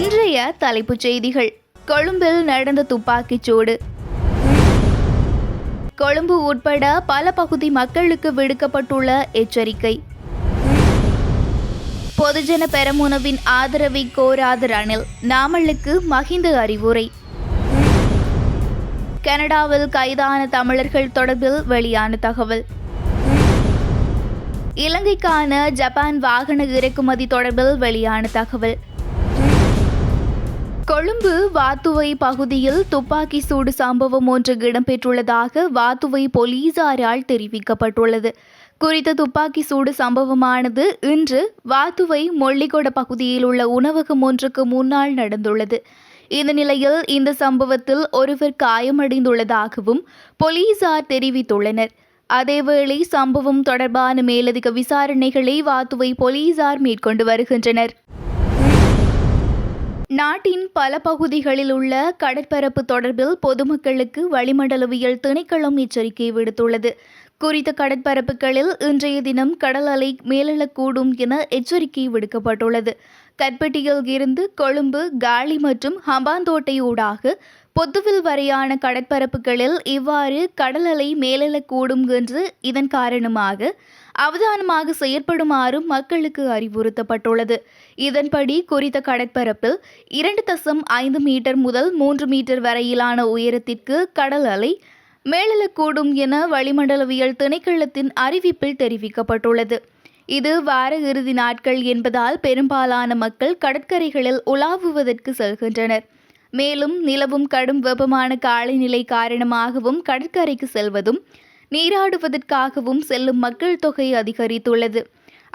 இன்றைய தலைப்புச் செய்திகள். கொழும்பில் நடந்த துப்பாக்கிச் சூடு. கொழும்பு உட்பட பல பகுதி மக்களுக்கு விடுக்கப்பட்டுள்ள எச்சரிக்கை. பொதுஜன பெரமுனவின் ஆதரவை கோராத ரணில் நாமலுக்கு மகிந்த அறிவுரை. கனடாவில் கைதான தமிழர்கள் தொடர்பில் வெளியான தகவல். இலங்கைக்கான ஜப்பான் வாகன இறக்குமதி தொடர்பில் வெளியான தகவல். கொழும்பு வாத்துவை பகுதியில் துப்பாக்கி சூடு சம்பவம் ஒன்று இடம்பெற்றுள்ளதாக வாத்துவை போலீசாரால் தெரிவிக்கப்பட்டுள்ளது. குறித்த துப்பாக்கி சூடு சம்பவமானது இன்று வாத்துவை மொள்ளிகொட பகுதியில் உள்ள உணவகம் ஒன்றுக்கு முன்னால் நடந்துள்ளது. இந்த நிலையில் இந்த சம்பவத்தில் ஒருவர் காயமடைந்துள்ளதாகவும் போலீசார் தெரிவித்துள்ளனர். அதேவேளை சம்பவம் தொடர்பான மேலதிக விசாரணைகளை வாத்துவை போலீசார் மேற்கொண்டு வருகின்றனர். நாட்டின் பல பகுதிகளில் உள்ள கடற்பரப்பு தொடர்பில் பொதுமக்களுக்கு வளிமண்டலவியல் திணைக்களம் எச்சரிக்கை விடுத்துள்ளது. குறித்த கடற்பரப்புகளில் இன்றைய தினம் கடல் அலை மேலெழக்கூடும் என எச்சரிக்கை விடுக்கப்பட்டுள்ளது. கற்பட்டியில் இருந்து கொழும்பு காலி மற்றும் ஹம்பாந்தோட்டை ஊடாக பொத்துவில் வரையான கடற்பரப்புகளில் இவ்வாறு கடல் அலை மேலெழக்கூடும் என்று இதன் காரணமாக அவதானமாக செயற்படுமாறு மக்களுக்கு அறிவுறுத்தப்பட்டுள்ளது. இதன்படி குறித்த கடற்பரப்பில் இரண்டு தசம் ஐந்து மீட்டர் முதல் மூன்று மீட்டர் வரையிலான உயரத்திற்கு கடல் அலை மேலெழக்கூடும் என வளிமண்டலவியல் திணைக்களத்தின் அறிவிப்பில் தெரிவிக்கப்பட்டுள்ளது. இது வார இறுதி நாட்கள் என்பதால் பெரும்பாலான மக்கள் கடற்கரைகளில் உலாவுவதற்கு செல்கின்றனர். மேலும் நிலவும் கடும் வெப்பமான காலநிலை காரணமாகவும் கடற்கரைக்கு செல்வதும் நீராடுவதற்காகவும் செல்லும் மக்கள் தொகை அதிகரித்துள்ளது.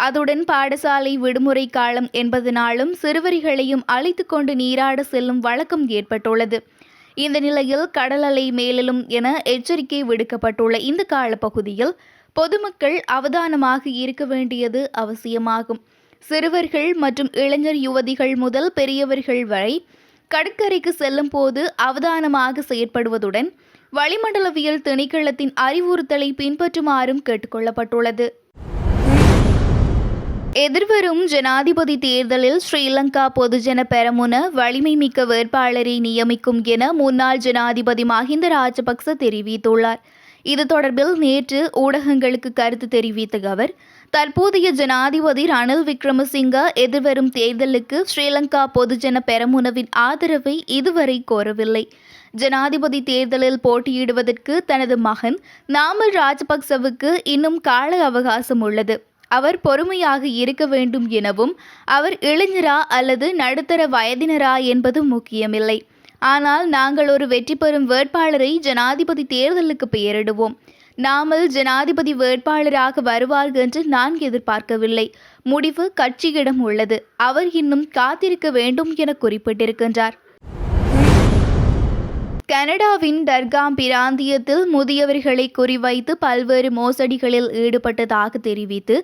அதுடன் பாடசாலை விடுமுறை காலம் என்பதனாலும் சிறுவர்களையும் அழைத்து கொண்டு நீராட செல்லும் வழக்கம் ஏற்பட்டுள்ளது. இந்த நிலையில் கடல் அலை மேலும் என எச்சரிக்கை விடுக்கப்பட்டுள்ள இந்த காலப்பகுதியில் பொதுமக்கள் அவதானமாக இருக்க வேண்டியது அவசியமாகும். சிறுவர்கள் மற்றும் இளைஞர் யுவதிகள் முதல் பெரியவர்கள் வரை கடற்கரைக்கு செல்லும் போது அவதானமாக செயற்படுவதுடன் வளிமண்டலவியல் திணைக்களத்தின் அறிவுறுத்தலை பின்பற்றுமாறும் கேட்டுக்கொள்ளப்பட்டுள்ளது. எதிர்வரும் ஜனாதிபதி தேர்தலில் ஸ்ரீலங்கா பொதுஜன பெரமுன வலிமை மிக்க வேட்பாளரை நியமிக்கும் என முன்னாள் ஜனாதிபதி மஹிந்த ராஜபக்ச தெரிவித்துள்ளார். இது தொடர்பில் நேற்று ஊடகங்களுக்கு கருத்து தெரிவித்த அவர் தற்போதைய ஜனாதிபதி ரணில் விக்ரமசிங்க எதிர்வரும் தேர்தலுக்கு ஸ்ரீலங்கா பொதுஜன பெரமுனவின் ஆதரவை இதுவரை கோரவில்லை. ஜனாதிபதி தேர்தலில் போட்டியிடுவதற்கு தனது மகன் நாமல் ராஜபக்சவுக்கு இன்னும் கால அவகாசம் உள்ளது. அவர் பொறுமையாக இருக்க வேண்டும் எனவும் அவர் இளைஞரா அல்லது நடுத்தர வயதினரா என்பது முக்கியமில்லை. ஆனால் நாங்கள் ஒரு வெற்றி பெறும் வேட்பாளரை ஜனாதிபதி தேர்தலுக்கு பெயரிடுவோம். நாமல் ஜனாதிபதி வேட்பாளராக வருவார் என்று நான் எதிர்பார்க்கவில்லை. முடிவு கட்சியிடம் உள்ளது. அவர் இன்னும் காத்திருக்க வேண்டும் என குறிப்பிட்டிருக்கின்றார். கனடாவின் டர்காம் பிராந்தியத்தில் முதியவர்களை குறிவைத்து பல்வேறு மோசடிகளில் ஈடுபட்டதாக தெரிவித்து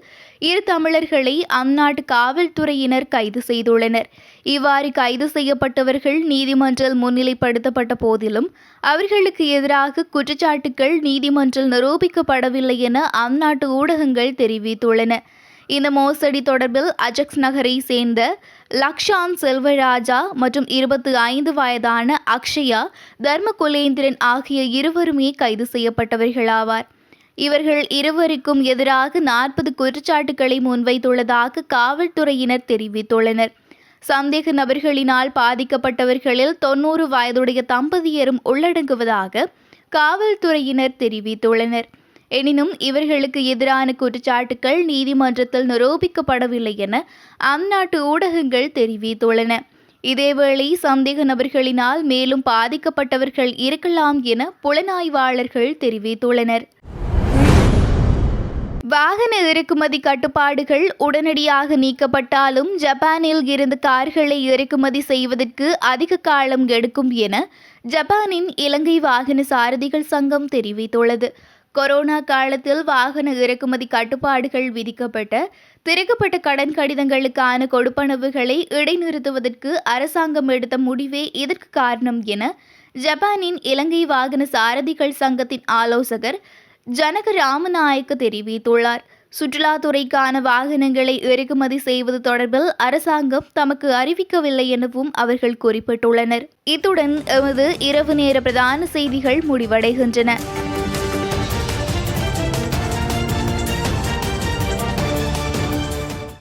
இரு தமிழர்களை அந்நாட்டு காவல்துறையினர் கைது செய்துள்ளனர். இவ்வாறு கைது செய்யப்பட்டவர்கள் நீதிமன்றில் முன்னிலைப்படுத்தப்பட்ட போதிலும் அவர்களுக்கு எதிராக குற்றச்சாட்டுகள் நீதிமன்றில் நிரூபிக்கப்படவில்லை என அந்நாட்டு ஊடகங்கள் தெரிவித்துள்ளன. இந்த மோசடி தொடர்பில் அஜக்ஸ் நகரை சேர்ந்த லக்ஷான் செல்வராஜா மற்றும் இருபத்தி ஐந்து வயதான அக்ஷயா தர்மகுலேந்திரன் ஆகிய இருவருமே கைது செய்யப்பட்டவர்களாவார். இவர்கள் இருவருக்கும் எதிராக நாற்பது குற்றச்சாட்டுகளை முன்வைத்துள்ளதாக காவல்துறையினர் தெரிவித்துள்ளனர். சந்தேக நபர்களினால் பாதிக்கப்பட்டவர்களில் தொன்னூறு வயதுடைய தம்பதியரும் உள்ளடங்குவதாக காவல்துறையினர் தெரிவித்துள்ளனர். எனினும் இவர்களுக்கு எதிரான குற்றச்சாட்டுகள் நீதிமன்றத்தில் நிரூபிக்கப்படவில்லை என அந்நாட்டு ஊடகங்கள் தெரிவித்துள்ளன. இதேவேளை சந்தேக நபர்களினால் மேலும் பாதிக்கப்பட்டவர்கள் இருக்கலாம் என புலனாய்வாளர்கள் தெரிவித்துள்ளனர். வாகன இறக்குமதி கட்டுப்பாடுகள் உடனடியாக நீக்கப்பட்டாலும் ஜப்பானில் இருந்து கார்களை இறக்குமதி செய்வதற்கு அதிக காலம் எடுக்கும் என ஜப்பானின் இலங்கை வாகன சாரதிகள் சங்கம் தெரிவித்துள்ளது. கொரோனா காலத்தில் வாகன இறக்குமதி கட்டுப்பாடுகள் விதிக்கப்பட்ட திறக்கப்பட்ட கடன் கடிதங்களுக்கான கொடுப்பனவுகளை இடைநிறுத்துவதற்கு அரசாங்கம் எடுத்த முடிவே இதற்கு காரணம் என ஜப்பானின் இலங்கை வாகன சாரதிகள் சங்கத்தின் ஆலோசகர் ஜனக ராமநாயக்க தெரிவித்துள்ளார். சுற்றுலாத்துறைக்கான வாகனங்களை இறக்குமதி செய்வது தொடர்பில் அரசாங்கம் தமக்கு அறிவிக்கவில்லை எனவும் அவர்கள் குறிப்பிட்டுள்ளனர். இத்துடன் எமது இரவு நேர பிரதான செய்திகள் முடிவடைகின்றன.